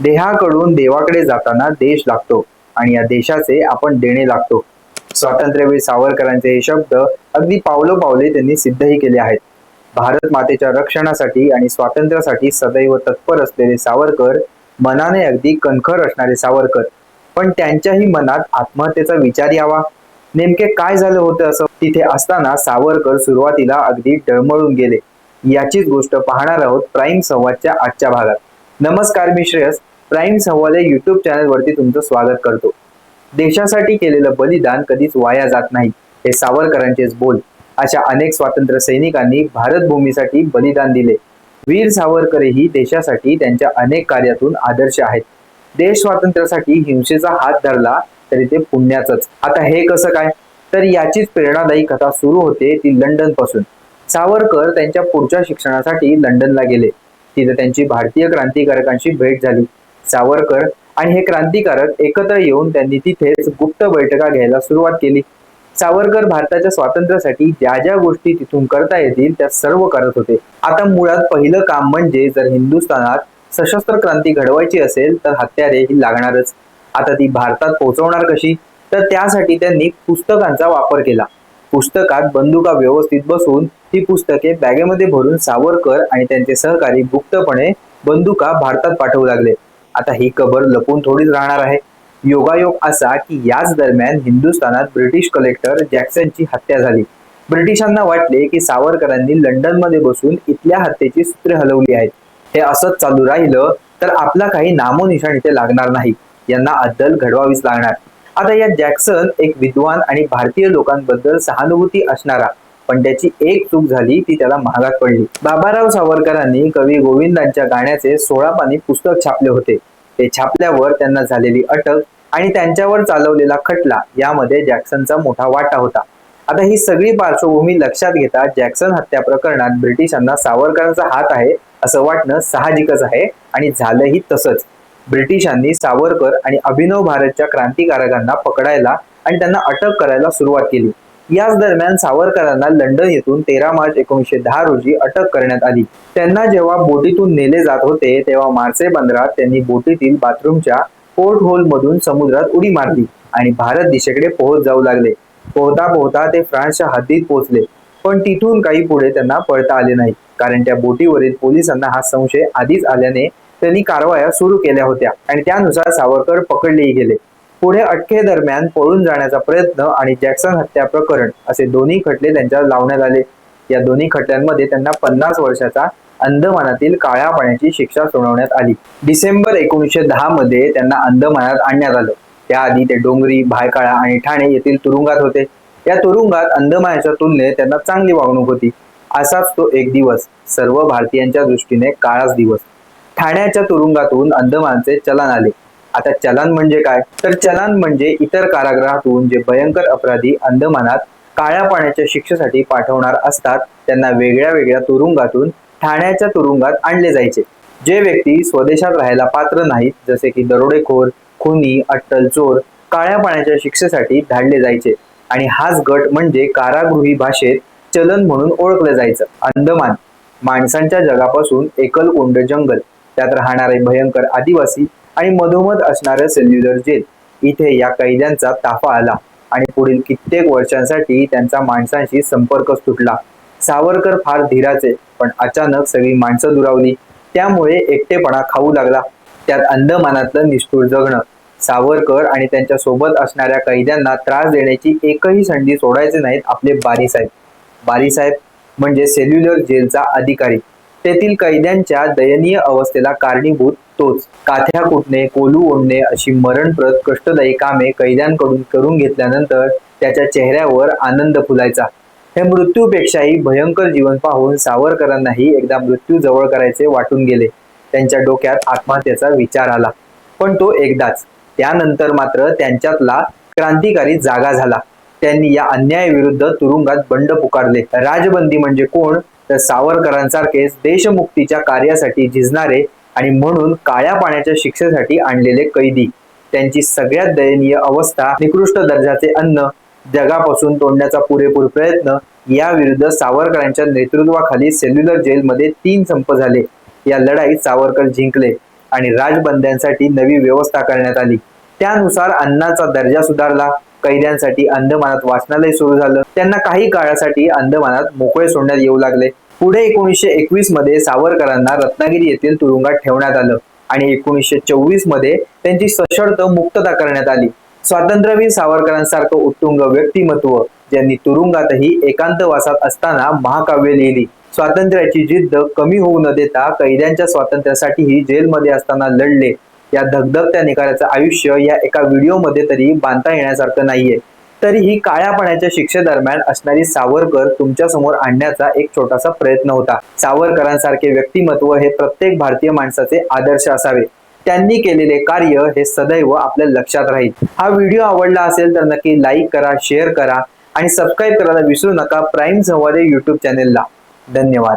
देहाकडून देवाकडे जाताना देश लागतो आणि या देशाचे आपण देणे लागतो. स्वातंत्र्यवीर सावरकरांचे हे शब्द अगदी पावलो पावले त्यांनी सिद्धही केले आहेत. भारत मातेच्या रक्षणासाठी आणि स्वातंत्र्यासाठी सदैव तत्पर असलेले सावरकर मनाने अगदी कणखर असणारे सावरकर. पण त्यांच्याही मनात आत्महत्येचा विचार यावा. नेमके काय झालं होतं असं तिथे असताना सावरकर सुरुवातीला अगदी डळमळून गेले. याचीच गोष्ट पाहणार आहोत प्राईम संवादच्या आजच्या भागात. नमस्कार मी श्रेयस. प्राईम संवाद या युट्यूब चॅनलवरती तुमचं स्वागत करतो. देशासाठी केलेलं बलिदान कधीच वाया जात नाही हे सावरकरांचेच बोल. अशा अनेक स्वातंत्र्य सैनिकांनी भारत भूमीसाठी बलिदान दिले. वीर सावरकरही देशासाठी त्यांच्या अनेक कार्यातून आदर्श आहेत. देश स्वातंत्र्यासाठी हिंसेचा हात धरला तरी ते पुण्याचंच. आता हे कसं काय? तर याचीच प्रेरणादायी कथा सुरू होते ती लंडनपासून सावरकर त्यांच्या पुढच्या शिक्षणासाठी लंडनला गेले. तिथे त्यांची भारतीय क्रांतिकारकांशी भेट झाली. सावरकर आणि हे क्रांतिकारक एकत्र येऊन त्यांनी तिथेच गुप्त बैठका घ्यायला सुरुवात केली. सावरकर भारताच्या स्वातंत्र्यासाठी ज्या ज्या गोष्टी तिथून करता येतील त्या सर्व करत होते. आता मुळात पहिलं काम म्हणजे जर हिंदुस्थानात सशस्त्र क्रांती घडवायची असेल तर हत्यारे ही लागणारच. आता ती भारतात पोहोचवणार कशी? तर त्यासाठी त्यांनी पुस्तकांचा वापर केला. पुस्तकात बंदुका व्यवस्थित बसून ही पुस्तके बॅगेमध्ये भरून सावरकर आणि त्यांचे सहकारी गुप्तपणे बंदुका भारतात पाठवू लागले. आता ही कबर लपून थोडीच राहणार आहे. योगायोग असा की याच दरम्यान हिंदुस्थानात ब्रिटिश कलेक्टर जॅक्सनची हत्या झाली. ब्रिटिशांना वाटले की सावरकरांनी लंडनमध्ये बसून इथल्या हत्येची सूत्रे हलवली आहेत. हे असंच चालू राहिलं तर आपला काही नामोनिशाण इथे लागणार नाही. यांना अद्दल घडवावीच लागणार. आता या जॅक्सन एक विद्वान आणि भारतीय लोकांबद्दल सहानुभूती असणारा. पण त्याची एक चूक झाली ती त्याला महागात पडली. बाबाराव सावरकरांनी कवी गोविंदांच्या गाण्याचे सोळा पाणी पुस्तक छापले होते. ते छापल्यावर त्यांना झालेली अटक आणि त्यांच्यावर चालवलेला खटला यामध्ये जॅक्सनचा मोठा वाटा होता. आता ही सगळी पार्श्वभूमी लक्षात घेता जॅक्सन हत्या प्रकरणात ब्रिटिशांना सावरकरांचा हात आहे असं वाटणं साहजिकच आहे आणि झालंही तसंच. ब्रिटिशांनी सावरकर आणि अभिनव भारतच्या क्रांतिकारकांना पकडायला आणि त्यांना अटक करायला सुरुवात केली. याच दरम्यान सावरकरांना लंडन येथून तेरा मार्च एकोणीसशे दहा रोजी अटक करण्यात आली. त्यांना जेव्हा बोटीतून नेले जात होते तेव्हा मार्से बंदरात त्यांनी बोटीतील बाथरूमच्या पोर्ट होल मधून समुद्रात उडी मारली आणि भारत दिशेकडे पोहोच जाऊ लागले. पोहता पोहता ते फ्रान्सच्या हद्दीत पोहोचले. पण तिथून काही पुढे त्यांना पळता आले नाही कारण त्या बोटीवरील पोलिसांना हा संशय आधीच आल्याने त्यांनी कारवाया सुरू केल्या होत्या आणि त्यानुसार सावरकर पकडलेही गेले. पुढे अटकेदरम्यान पळून जाण्याचा प्रयत्न आणि जॅक्सन हत्या प्रकरण असे दोन्ही खटले त्यांच्यावर लावण्यात आले. या दोन्ही खटल्यांमध्ये त्यांना पन्नास वर्षाचा अंदमानातील काळ्या पाण्याची शिक्षा सुनावण्यात आली. डिसेंबर एकोणीसशे दहा मध्ये त्यांना अंदमानात आणण्यात आलं. त्याआधी ते डोंगरी भायकाळा आणि ठाणे येथील तुरुंगात होते. या तुरुंगात अंदमानाच्या तुलनेत त्यांना चांगली वागणूक होती. असाच तो एक दिवस सर्व भारतीयांच्या दृष्टीने काळाच दिवस. ठाण्याच्या तुरुंगातून अंदमानचे चलन आले. आता चलन म्हणजे काय? तर चलन म्हणजे इतर कारागृहातून जे भयंकर अपराधी अंदमानात काळ्या पाण्याच्या शिक्षेसाठी पाठवणार असतात त्यांना वेगळ्या वेगळ्या तुरुंगातून ठाण्याच्या तुरुंगात आणले जायचे. जे व्यक्ती स्वदेशात राहायला पात्र नाहीत जसे की दरोडेखोर खुनी अट्टल चोर काळ्या पाण्याच्या शिक्षेसाठी धाडले जायचे. आणि हाच गट म्हणजे कारागृही भाषेत चलन म्हणून ओळखलं जायचं अंदमान. माणसांच्या जगापासून एकल कोंड जंगल. त्यात राहणारे भयंकर आदिवासी आणि मधोमध असणारं सेल्युलर जेल. इथे या कैद्यांचा ताफा आला आणि पुढील कित्येक वर्षांसाठी त्यांचा माणसांशी संपर्कच तुटला. सावरकर फार धीराचे पण अचानक सगळी माणसं दुरावली. त्यामुळे एकटेपणा खाऊ लागला. त्यात अंदमानातलं निष्ठूर जगणं. सावरकर आणि त्यांच्यासोबत असणाऱ्या कैद्यांना त्रास देण्याची एकही संधी सोडायचे नाहीत आपले बारीसाहेब. बारीसाहेब म्हणजे सेल्युलर जेलचा अधिकारी. तेथील कैद्यांच्या दयनीय अवस्थेला कारणीभूत तोच. काथ्या कुटणे कोलू ओढणे अशी मरणप्रत कष्टदायी कामे कैद्यांकडून करून घेतल्यानंतर त्याच्या चेहऱ्यावर आनंद फुलायचा. हे मृत्यूपेक्षाही भयंकर जीवन पाहून सावरकरांनाही एकदा मृत्यू जवळ करायचे वाटून गेले. त्यांच्या डोक्यात आत्महत्येचा विचार आला. पण तो एकदाच. त्यानंतर मात्र त्यांच्यातला क्रांतिकारी जागा झाला. त्यांनी या अन्यायाविरुद्ध तुरुंगात बंड पुकारले. राजबंदी म्हणजे कोण? तर सावरकरांसारखेच देशमुक्तीच्या कार्यासाठी झिजणारे आणि म्हणून काळ्या पाण्याच्या शिक्षेसाठी आणलेले कैदी. त्यांची सगळ्यात दयनीय अवस्था निकृष्ट दर्जाचे अन्न जगापासून तोडण्याचा पुरेपूर प्रयत्न याविरुद्ध सावरकरांच्या नेतृत्वाखाली सेल्युलर जेलमध्ये तीन संप झाले. या लढाईत सावरकर जिंकले आणि राजबंद्यांसाठी नवी व्यवस्था करण्यात आली. त्यानुसार अन्नाचा दर्जा सुधारला. कैद्यांसाठी अंदमानात वाचनालय सुरू झालं. त्यांना काही काळासाठी अंदमानात मोकळे सोडण्यात येऊ लागले. पुढे एकोणीसशे एकवीसमध्ये सावरकरांना रत्नागिरी येथील तुरुंगात ठेवण्यात आलं आणि एकोणीसशे चोवीसमध्ये त्यांची सशर्त मुक्तता करण्यात आली. स्वातंत्र्यवीर सावरकरांसारखं उत्तुंग व्यक्तिमत्व ज्यांनी तुरुंगातही एकांतवासात असताना महाकाव्य लिहिली. स्वातंत्र्याची जिद्द कमी होऊ न देता कैद्यांच्या स्वातंत्र्यासाठीही जेलमध्ये असताना लढले. या धगधगत्या निकालाचं आयुष्य या एका व्हिडिओमध्ये तरी बांधता येण्यासारखं नाहीये. तरीही काळ्या पाण्याच्या शिक्षेदरम्यान असणारी सावरकर तुमच्यासमोर आणण्याचा एक छोटासा प्रयत्न होता. सावरकरांसारखे व्यक्तिमत्व हे प्रत्येक भारतीय माणसाचे आदर्श असावे. त्यांनी केलेले कार्य हे सदैव आपल्या लक्षात राहील. हा व्हिडिओ आवडला असेल तर नक्की लाईक करा शेअर करा आणि सबस्क्राईब करायला विसरू नका प्राईम संवादे युट्यूब चॅनेलला. धन्यवाद.